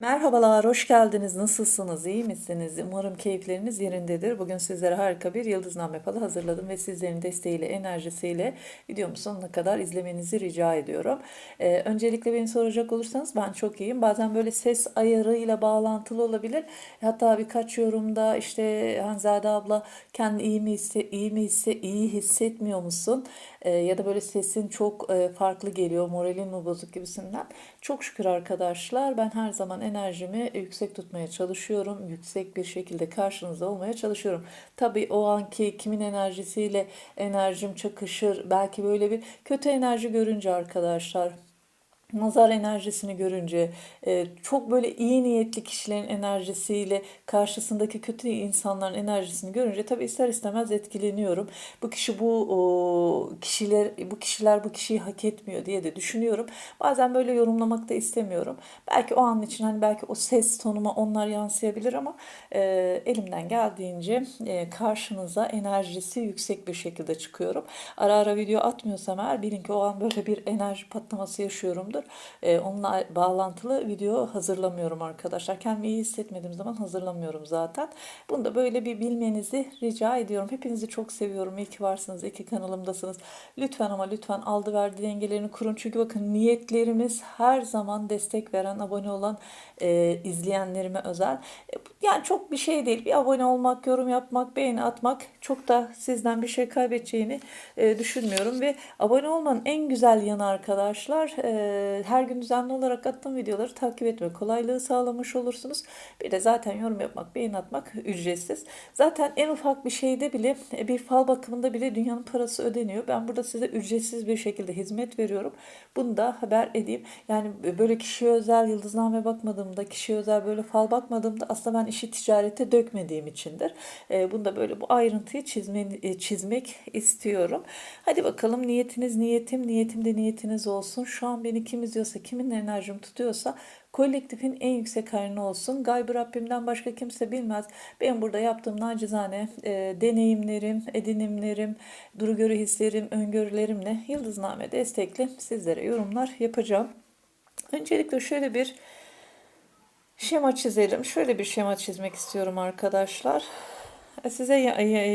Merhabalar, hoş geldiniz. Nasılsınız? İyi misiniz? Umarım keyifleriniz yerindedir. Bugün sizlere harika bir yıldızname falı hazırladım ve sizlerin desteğiyle, enerjisiyle videomu sonuna kadar izlemenizi rica ediyorum. Ee, öncelikle beni soracak olursanız ben çok iyiyim. Bazen böyle ses ayarıyla bağlantılı olabilir. Hatta birkaç yorumda işte Hanzade abla kendi iyi mi hisse, iyi mi hisse, iyi hissetmiyor musun? Ee, ya da böyle sesin çok e, farklı geliyor, moralin mi bozuk gibisinden. Çok şükür arkadaşlar ben her zaman enerjimi yüksek tutmaya çalışıyorum. Yüksek bir şekilde karşınızda olmaya çalışıyorum. Tabii o anki kimin enerjisiyle enerjim çakışır. Belki böyle bir kötü enerji görünce arkadaşlar nazar enerjisini görünce, e, çok böyle iyi niyetli kişilerin enerjisiyle karşısındaki kötü insanların enerjisini görünce tabii ister istemez etkileniyorum. Bu kişi bu kişiler bu kişiler bu kişiyi hak etmiyor diye de düşünüyorum. Bazen böyle yorumlamak da istemiyorum. Belki o an için hani belki o ses tonuma onlar yansıyabilir ama e, elimden geldiğince e, karşınıza enerjisi yüksek bir şekilde çıkıyorum. Ara ara video atmıyorsam eğer bilin ki o an böyle bir enerji patlaması yaşıyorumdur oluyordur. E, onunla bağlantılı video hazırlamıyorum arkadaşlar. Kendimi iyi hissetmediğim zaman hazırlamıyorum zaten. Bunu da böyle bir bilmenizi rica ediyorum. Hepinizi çok seviyorum. İyi ki varsınız. İki kanalımdasınız. Lütfen ama lütfen aldı verdi dengelerini kurun. Çünkü bakın niyetlerimiz her zaman destek veren, abone olan e, izleyenlerime özel. E, yani çok bir şey değil. Bir abone olmak, yorum yapmak, beğeni atmak çok da sizden bir şey kaybedeceğini e, düşünmüyorum. Ve abone olmanın en güzel yanı arkadaşlar e, her gün düzenli olarak attığım videoları takip etme kolaylığı sağlamış olursunuz. Bir de zaten yorum yapmak, beğen atmak ücretsiz. Zaten en ufak bir şeyde bile e, bir fal bakımında bile dünyanın parası ödeniyor. Ben burada size ücretsiz bir şekilde hizmet veriyorum. Bunu da haber edeyim. Yani böyle kişiye özel yıldızname bakmadığımda, kişiye özel böyle fal bakmadığımda aslında ben işi ticarete dökmediğim içindir. E, bunu da böyle bu ayrıntıyı çizme, e, çizmek istiyorum. Hadi bakalım niyetiniz niyetim, niyetim de niyetiniz olsun. Şu an beni kim izliyorsa, kimin enerjim tutuyorsa kolektifin en yüksek hayrını olsun. Gaybı Rabbimden başka kimse bilmez. Ben burada yaptığım nacizane e, deneyimlerim, edinimlerim, duru görü hislerim, öngörülerimle Yıldızname destekli sizlere yorumlar yapacağım. Öncelikle şöyle bir şema çizelim. Şöyle bir şema çizmek istiyorum arkadaşlar. E, size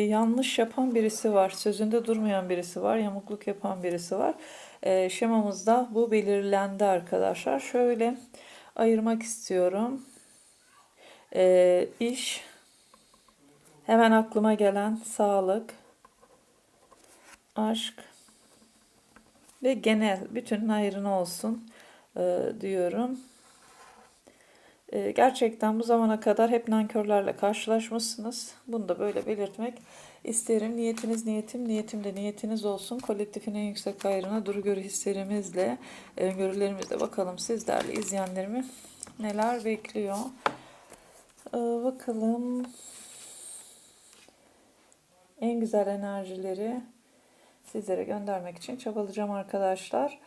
yanlış yapan birisi var, sözünde durmayan birisi var, yamukluk yapan birisi var. E, şemamızda bu belirlendi arkadaşlar. Şöyle ayırmak istiyorum. E, iş, hemen aklıma gelen sağlık, aşk ve genel bütün ayrını olsun e, diyorum. Ee, gerçekten bu zamana kadar hep nankörlerle karşılaşmışsınız. Bunu da böyle belirtmek isterim. Niyetiniz niyetim, niyetim de niyetiniz olsun. Kolektifin en yüksek ayrına duru görü hislerimizle, öngörülerimizle bakalım sizlerle izleyenlerimi neler bekliyor. Ee, bakalım en güzel enerjileri sizlere göndermek için çabalayacağım arkadaşlar.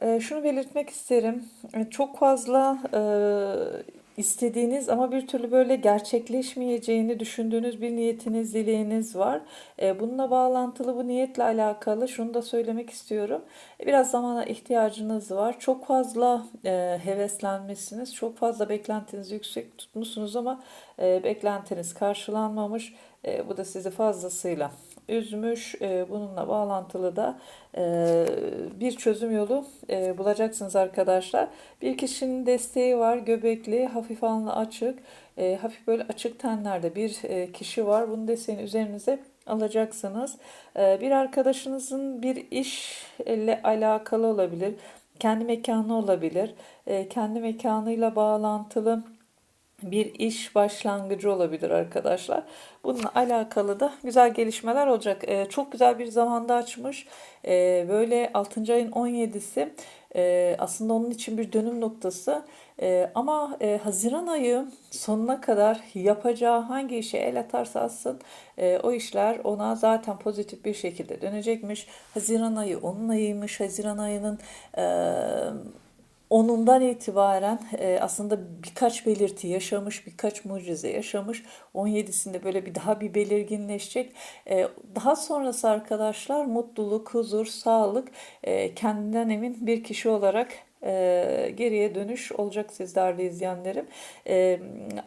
E, şunu belirtmek isterim. E, çok fazla e, istediğiniz ama bir türlü böyle gerçekleşmeyeceğini düşündüğünüz bir niyetiniz, dileğiniz var. E, bununla bağlantılı bu niyetle alakalı şunu da söylemek istiyorum. Biraz zamana ihtiyacınız var. Çok fazla e, heveslenmişsiniz. Çok fazla beklentinizi yüksek tutmuşsunuz ama e, beklentiniz karşılanmamış. Bu da sizi fazlasıyla üzmüş. E, bununla bağlantılı da e, bir çözüm yolu e, bulacaksınız arkadaşlar. Bir kişinin desteği var. Göbekli, hafif alnı açık, hafif böyle açık tenlerde bir kişi var. Bunun desteğini üzerinize alacaksınız. Bir arkadaşınızın bir işle alakalı olabilir. Kendi mekanı olabilir. Kendi mekanıyla bağlantılı bir iş başlangıcı olabilir arkadaşlar. Bununla alakalı da güzel gelişmeler olacak. Ee, çok güzel bir zamanda açmış. Ee, böyle 6. ayın 17'si e, aslında onun için bir dönüm noktası. E, ama e, Haziran ayı sonuna kadar yapacağı hangi işe el atarsa atsın e, o işler ona zaten pozitif bir şekilde dönecekmiş. Haziran ayı onun ayıymış. Haziran ayının... E, Onundan itibaren e, aslında birkaç belirti yaşamış, birkaç mucize yaşamış. 17'sinde böyle bir daha bir belirginleşecek. E, daha sonrası arkadaşlar mutluluk, huzur, sağlık, e, kendinden emin bir kişi olarak geriye dönüş olacak siz değerli izleyenlerim.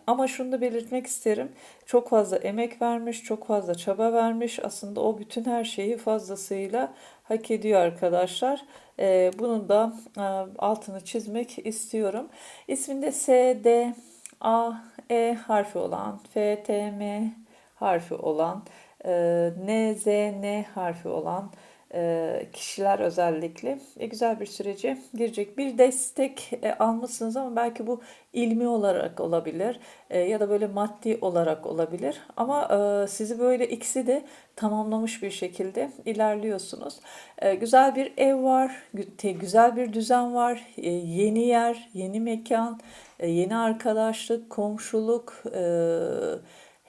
Ama şunu da belirtmek isterim. Çok fazla emek vermiş, çok fazla çaba vermiş. Aslında o bütün her şeyi fazlasıyla hak ediyor arkadaşlar. E, bunun da e, altını çizmek istiyorum. İsminde S, D, A, E harfi olan, F, T, M harfi olan, e, N, Z, N harfi olan kişiler özellikle e, güzel bir sürece girecek. Bir destek e, almışsınız ama belki bu ilmi olarak olabilir e, ya da böyle maddi olarak olabilir. Ama sizi böyle ikisi de tamamlamış bir şekilde ilerliyorsunuz. Güzel bir ev var, güzel bir düzen var, yeni yer, yeni mekan, yeni arkadaşlık, komşuluk, e,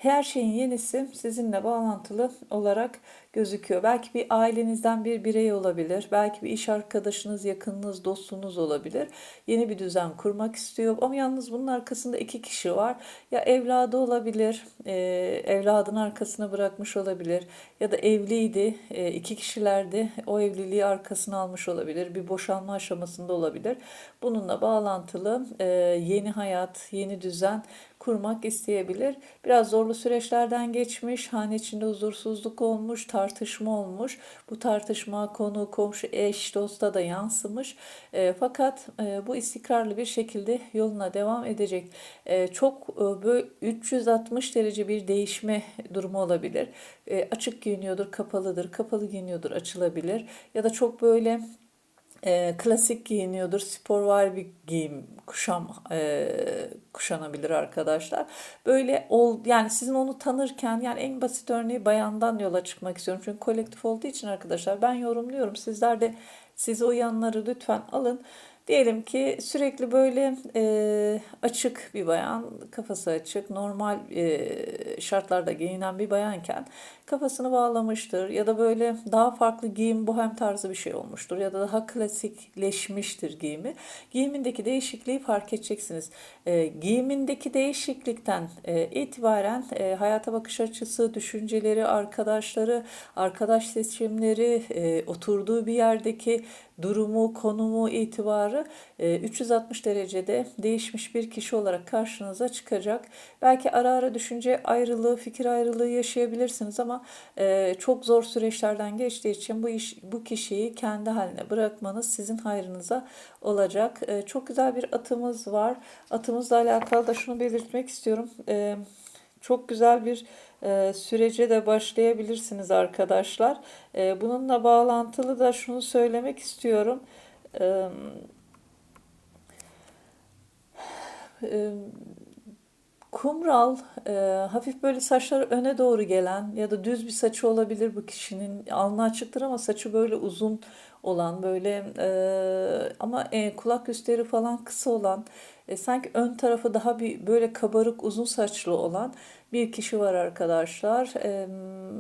her şeyin yenisi sizinle bağlantılı olarak gözüküyor. Belki bir ailenizden bir birey olabilir. Belki bir iş arkadaşınız, yakınınız, dostunuz olabilir. Yeni bir düzen kurmak istiyor. Ama yalnız bunun arkasında iki kişi var. Ya evladı olabilir, e, evladın arkasına bırakmış olabilir. Ya da evliydi, e, iki kişilerdi. O evliliği arkasına almış olabilir. Bir boşanma aşamasında olabilir. Bununla bağlantılı e, yeni hayat, yeni düzen kurmak isteyebilir. Biraz zorlu süreçlerden geçmiş, hane içinde huzursuzluk olmuş, tartışma olmuş. Bu tartışma konu, komşu, eş, dosta da yansımış. E, fakat e, bu istikrarlı bir şekilde yoluna devam edecek. E, çok e, böyle 360 derece bir değişme durumu olabilir. E, açık giyiniyordur, kapalıdır, kapalı giyiniyordur, açılabilir. Ya da çok böyle e, klasik giyiniyordur, spor var bir giyim kuşam e, kuşanabilir arkadaşlar. Böyle ol yani sizin onu tanırken yani en basit örneği bayandan yola çıkmak istiyorum. Çünkü kolektif olduğu için arkadaşlar ben yorumluyorum. Sizler de siz o yanları lütfen alın. Diyelim ki sürekli böyle e, açık bir bayan, kafası açık, normal e, şartlarda giyinen bir bayanken kafasını bağlamıştır ya da böyle daha farklı giyim bohem tarzı bir şey olmuştur ya da daha klasikleşmiştir giyimi. Giyimindeki değişikliği fark edeceksiniz. E, giyimindeki değişiklikten e, itibaren e, hayata bakış açısı, düşünceleri, arkadaşları, arkadaş seçimleri, e, oturduğu bir yerdeki durumu, konumu, itibarı 360 e, derecede değişmiş bir kişi olarak karşınıza çıkacak. Belki ara ara düşünce ayrılığı, fikir ayrılığı yaşayabilirsiniz ama e, çok zor süreçlerden geçtiği için bu iş bu kişiyi kendi haline bırakmanız sizin hayrınıza olacak. E, çok güzel bir atımız var. Atımızla alakalı da şunu belirtmek istiyorum. Çok güzel bir sürece de başlayabilirsiniz arkadaşlar. E, bununla bağlantılı da şunu söylemek istiyorum. E, e, kumral, e, hafif böyle saçları öne doğru gelen ya da düz bir saçı olabilir bu kişinin. Alnı açıktır ama saçı böyle uzun olan böyle e, ama kulak üstleri falan kısa olan sanki ön tarafı daha bir böyle kabarık uzun saçlı olan bir kişi var arkadaşlar.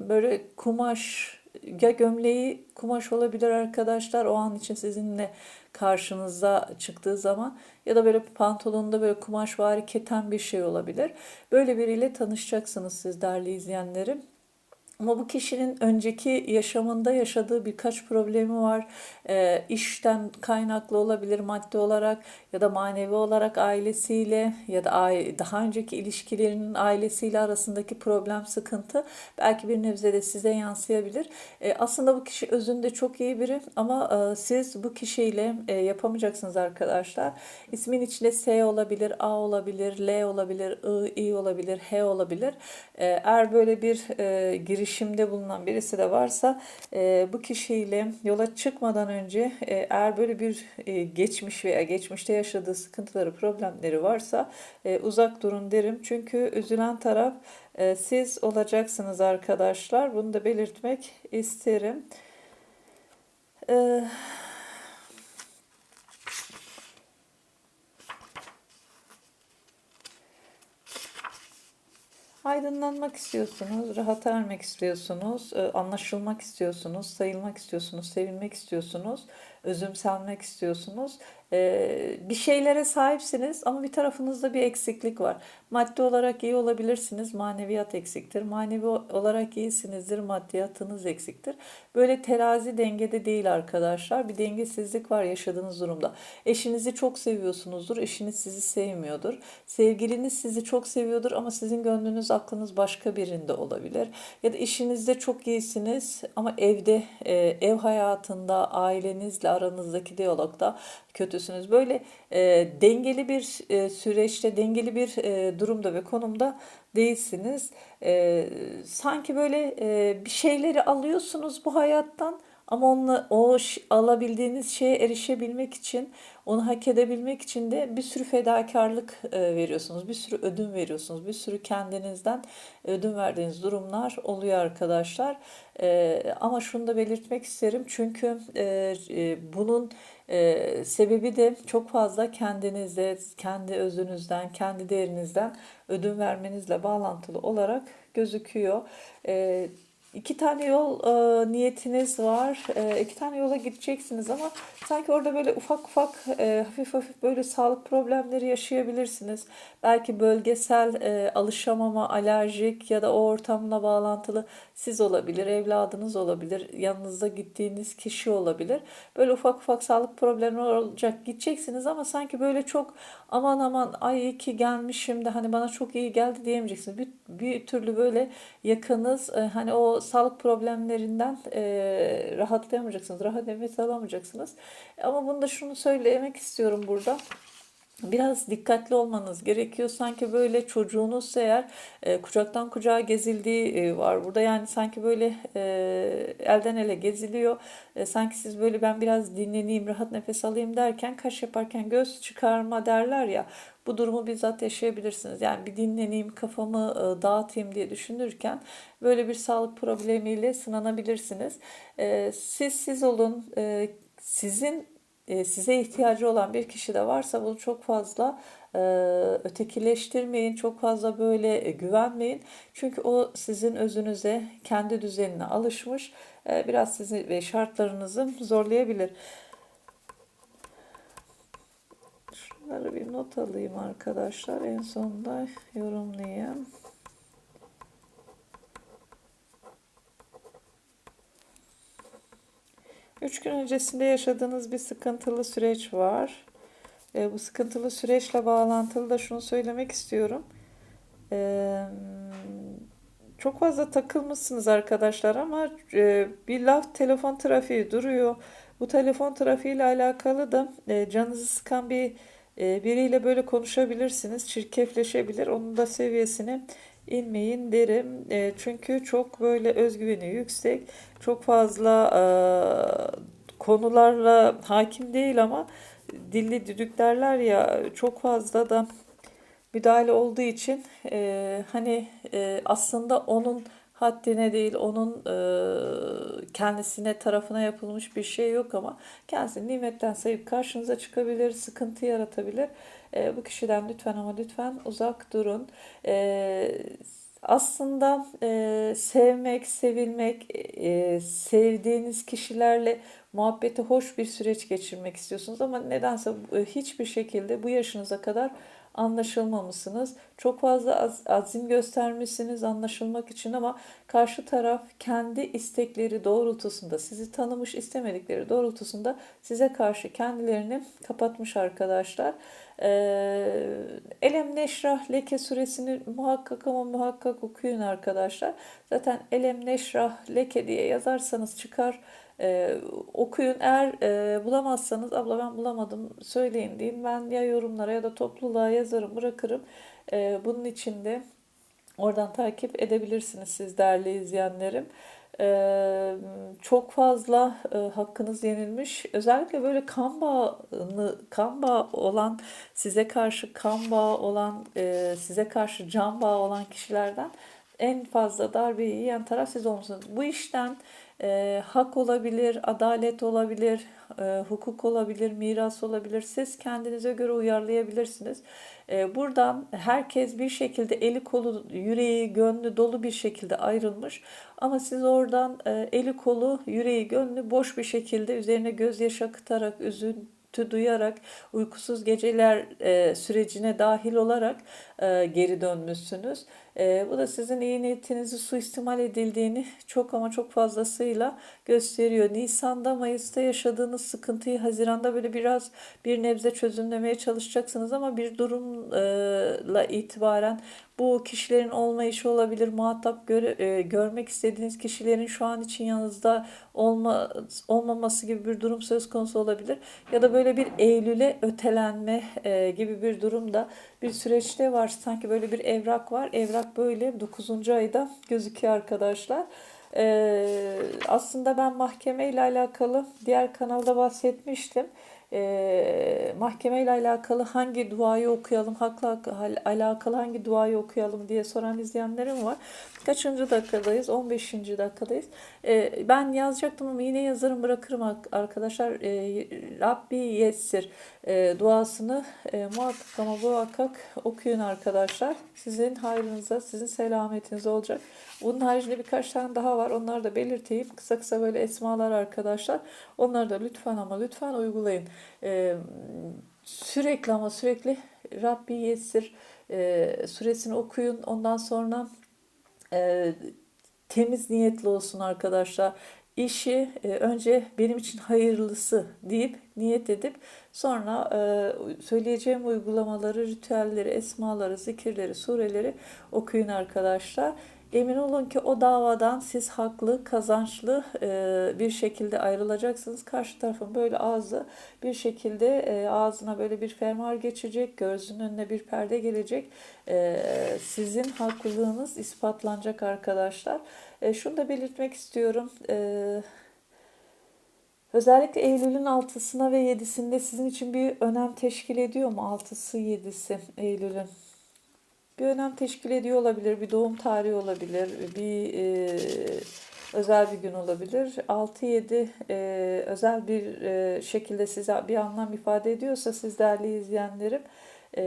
Böyle kumaş ya gömleği kumaş olabilir arkadaşlar o an için sizinle karşınıza çıktığı zaman ya da böyle pantolonunda böyle kumaş vari keten bir şey olabilir. Böyle biriyle tanışacaksınız siz değerli izleyenlerim. Ama bu kişinin önceki yaşamında yaşadığı birkaç problemi var. E, işten kaynaklı olabilir maddi olarak ya da manevi olarak ailesiyle ya da daha önceki ilişkilerinin ailesiyle arasındaki problem, sıkıntı belki bir nebze de size yansıyabilir. E, aslında bu kişi özünde çok iyi biri ama e, siz bu kişiyle e, yapamayacaksınız arkadaşlar. İsmin içinde S olabilir, A olabilir, L olabilir, I, I olabilir, H olabilir. E, eğer böyle bir e, giriş girişimde bulunan birisi de varsa e, bu kişiyle yola çıkmadan önce e, eğer böyle bir e, geçmiş veya geçmişte yaşadığı sıkıntıları, problemleri varsa e, uzak durun derim. Çünkü üzülen taraf e, siz olacaksınız arkadaşlar. Bunu da belirtmek isterim. Eee Aydınlanmak istiyorsunuz, rahat ermek istiyorsunuz, e, anlaşılmak istiyorsunuz, sayılmak istiyorsunuz, sevilmek istiyorsunuz. özümsenmek istiyorsunuz. Ee, bir şeylere sahipsiniz ama bir tarafınızda bir eksiklik var. Maddi olarak iyi olabilirsiniz, maneviyat eksiktir. Manevi olarak iyisinizdir, maddiyatınız eksiktir. Böyle terazi dengede değil arkadaşlar. Bir dengesizlik var yaşadığınız durumda. Eşinizi çok seviyorsunuzdur, eşiniz sizi sevmiyordur. Sevgiliniz sizi çok seviyordur ama sizin gönlünüz, aklınız başka birinde olabilir. Ya da işinizde çok iyisiniz ama evde, e, ev hayatında, ailenizle aranızdaki diyalogda kötüsünüz. Böyle e, dengeli bir e, süreçte, dengeli bir e, durumda ve konumda değilsiniz. E, sanki böyle e, bir şeyleri alıyorsunuz bu hayattan ama onunla, o alabildiğiniz şeye erişebilmek için, onu hak edebilmek için de bir sürü fedakarlık e, veriyorsunuz, bir sürü ödün veriyorsunuz, bir sürü kendinizden ödün verdiğiniz durumlar oluyor arkadaşlar. E, ama şunu da belirtmek isterim çünkü e, bunun sebebi de çok fazla kendinizde, kendi özünüzden, kendi değerinizden ödün vermenizle bağlantılı olarak gözüküyor. İki tane yol e, niyetiniz var. E, iki tane yola gideceksiniz ama sanki orada böyle ufak ufak e, hafif hafif böyle sağlık problemleri yaşayabilirsiniz. Belki bölgesel e, alışamama, alerjik ya da o ortamla bağlantılı siz olabilir, evladınız olabilir, yanınızda gittiğiniz kişi olabilir. Böyle ufak ufak sağlık problemleri olacak. Gideceksiniz ama sanki böyle çok aman aman ay iyi ki gelmişim de hani bana çok iyi geldi diyemeyeceksiniz. Bir, bir türlü böyle yakınız e, hani o sağlık problemlerinden e, rahatlayamayacaksınız. Rahat nefes alamayacaksınız. Ama bunu da şunu söylemek istiyorum burada biraz dikkatli olmanız gerekiyor. Sanki böyle çocuğunuz eğer e, kucaktan kucağa gezildiği e, var burada. Yani sanki böyle e, elden ele geziliyor. E, sanki siz böyle ben biraz dinleneyim, rahat nefes alayım derken kaş yaparken göz çıkarma derler ya. Bu durumu bizzat yaşayabilirsiniz. Yani bir dinleneyim, kafamı e, dağıtayım diye düşünürken böyle bir sağlık problemiyle sınanabilirsiniz. E, siz siz olun. E, sizin e, size ihtiyacı olan bir kişi de varsa bunu çok fazla e, ötekileştirmeyin, çok fazla böyle e, güvenmeyin. Çünkü o sizin özünüze, kendi düzenine alışmış, biraz sizi ve şartlarınızı zorlayabilir. Şunları bir not alayım arkadaşlar. En sonunda yorumlayayım. Üç gün öncesinde yaşadığınız bir sıkıntılı süreç var. E, bu sıkıntılı süreçle bağlantılı da şunu söylemek istiyorum. E, çok fazla takılmışsınız arkadaşlar ama e, bir laf telefon trafiği duruyor. Bu telefon trafiği ile alakalı da e, canınızı sıkan bir e, biriyle böyle konuşabilirsiniz. Çirkefleşebilir. Onun da seviyesini inmeyin derim. E, çünkü çok böyle özgüveni yüksek, çok fazla e, konularla hakim değil ama dilli düdük derler ya çok fazla da müdahale olduğu için e, hani e, aslında onun haddine değil onun e, kendisine tarafına yapılmış bir şey yok ama kendisini nimetten sayıp karşınıza çıkabilir, sıkıntı yaratabilir. E, bu kişiden lütfen ama lütfen uzak durun. E, aslında e, sevmek, sevilmek, e, sevdiğiniz kişilerle muhabbeti hoş bir süreç geçirmek istiyorsunuz ama nedense e, hiçbir şekilde bu yaşınıza kadar anlaşılmamışsınız. Çok fazla az, azim göstermişsiniz anlaşılmak için ama karşı taraf kendi istekleri doğrultusunda, sizi tanımış istemedikleri doğrultusunda size karşı kendilerini kapatmış arkadaşlar. Ee, Elem Neşrah Leke suresini muhakkak ama muhakkak okuyun arkadaşlar. Zaten Elem Neşrah Leke diye yazarsanız çıkar. Ee, okuyun. Eğer e, bulamazsanız abla ben bulamadım söyleyin deyin. Ben ya yorumlara ya da topluluğa yazarım bırakırım. Ee, bunun için de oradan takip edebilirsiniz siz değerli izleyenlerim. Ee, çok fazla e, hakkınız yenilmiş. Özellikle böyle kan bağını, kan bağı olan, size karşı kan bağı olan, e, size karşı can bağı olan kişilerden en fazla darbeyi yiyen taraf siz olmuşsunuz. Bu işten E, hak olabilir, adalet olabilir, e, hukuk olabilir, miras olabilir. Siz kendinize göre uyarlayabilirsiniz. E, buradan herkes bir şekilde eli kolu, yüreği, gönlü dolu bir şekilde ayrılmış. Ama siz oradan e, eli kolu, yüreği, gönlü boş bir şekilde üzerine gözyaşı akıtarak, üzüntü duyarak, uykusuz geceler e, sürecine dahil olarak e, geri dönmüşsünüz. E, bu da sizin iyi niyetinizi suistimal edildiğini çok ama çok fazlasıyla gösteriyor. Nisan'da, Mayıs'ta yaşadığınız sıkıntıyı Haziran'da böyle biraz bir nebze çözümlemeye çalışacaksınız ama bir durumla itibaren bu kişilerin olmayışı olabilir. Muhatap göre, e, görmek istediğiniz kişilerin şu an için yanınızda olma, olmaması gibi bir durum söz konusu olabilir. Ya da böyle bir Eylül'e ötelenme e, gibi bir durumda bir süreçte var. Sanki böyle bir evrak var. Evrak böyle 9. ayda gözüküyor arkadaşlar. Ee, aslında ben mahkeme ile alakalı diğer kanalda bahsetmiştim. Ee, mahkeme ile alakalı hangi duayı okuyalım, hakla alakalı hangi duayı okuyalım diye soran izleyenlerim var. Kaçıncı dakikadayız? 15. dakikadayız. Ee, ben yazacaktım ama yine yazarım bırakırım arkadaşlar. Ee, Rabbi Yessir e, duasını e, muhakkak ama muhakkak okuyun arkadaşlar. Sizin hayrınıza, sizin selametinize olacak. Bunun haricinde birkaç tane daha var. Onları da belirteyim. Kısa kısa böyle esmalar arkadaşlar. Onları da lütfen ama lütfen uygulayın. Ee, sürekli ama sürekli Rabbi Yessir e, suresini okuyun. Ondan sonra e, temiz niyetli olsun arkadaşlar. İşi e, önce benim için hayırlısı deyip niyet edip sonra söyleyeceğim uygulamaları, ritüelleri, esmaları, zikirleri, sureleri okuyun arkadaşlar. Emin olun ki o davadan siz haklı, kazançlı e, bir şekilde ayrılacaksınız. Karşı tarafın böyle ağzı bir şekilde e, ağzına böyle bir fermuar geçecek, gözünün önüne bir perde gelecek. E, sizin haklılığınız ispatlanacak arkadaşlar. Şunu da belirtmek istiyorum. Özellikle Eylül'ün 6'sına ve 7'sinde sizin için bir önem teşkil ediyor mu? 6'sı 7'si Eylül'ün bir önem teşkil ediyor olabilir. Bir doğum tarihi olabilir. Bir e, özel bir gün olabilir. 6-7 e, özel bir e, şekilde size bir anlam ifade ediyorsa siz değerli izleyenlerim e,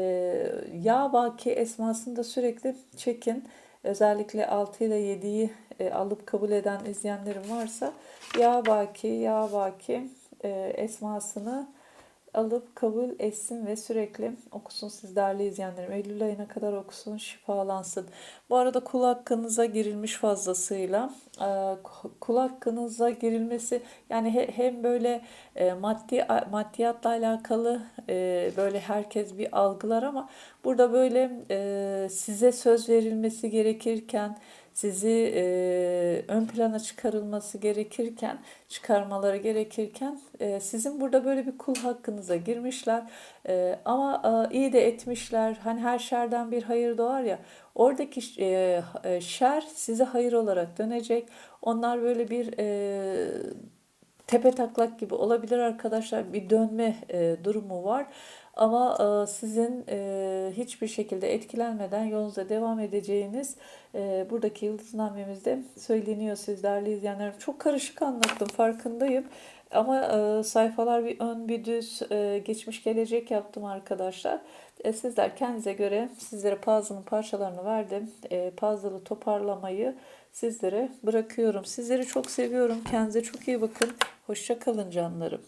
ya vaki esmasını da sürekli çekin. Özellikle 6 ile 7'yi e, alıp kabul eden izleyenlerim varsa ya vaki ya vaki e, esmasını alıp kabul etsin ve sürekli okusun siz değerli izleyenlerim. Eylül ayına kadar okusun, şifalansın. Bu arada kul hakkınıza girilmiş fazlasıyla. Ee, kul hakkınıza girilmesi yani hem böyle e, maddi maddiyatla alakalı e, böyle herkes bir algılar ama burada böyle e, size söz verilmesi gerekirken sizi e, ön plana çıkarılması gerekirken, çıkarmaları gerekirken e, sizin burada böyle bir kul hakkınıza girmişler. E, ama e, iyi de etmişler. Hani her şerden bir hayır doğar ya. Oradaki e, şer size hayır olarak dönecek. Onlar böyle bir e, tepe taklak gibi olabilir arkadaşlar. Bir dönme e, durumu var. Ama e, sizin e, hiçbir şekilde etkilenmeden yolunuza devam edeceğiniz e, buradaki yıldıznamemizde söyleniyor sizlerle izleyenlerim. Çok karışık anlattım farkındayım. Ama e, sayfalar bir ön bir düz e, geçmiş gelecek yaptım arkadaşlar. E, sizler kendinize göre sizlere puzzle'ın parçalarını verdim. E, puzzle'ı toparlamayı sizlere bırakıyorum. Sizleri çok seviyorum. Kendinize çok iyi bakın. Hoşça kalın canlarım.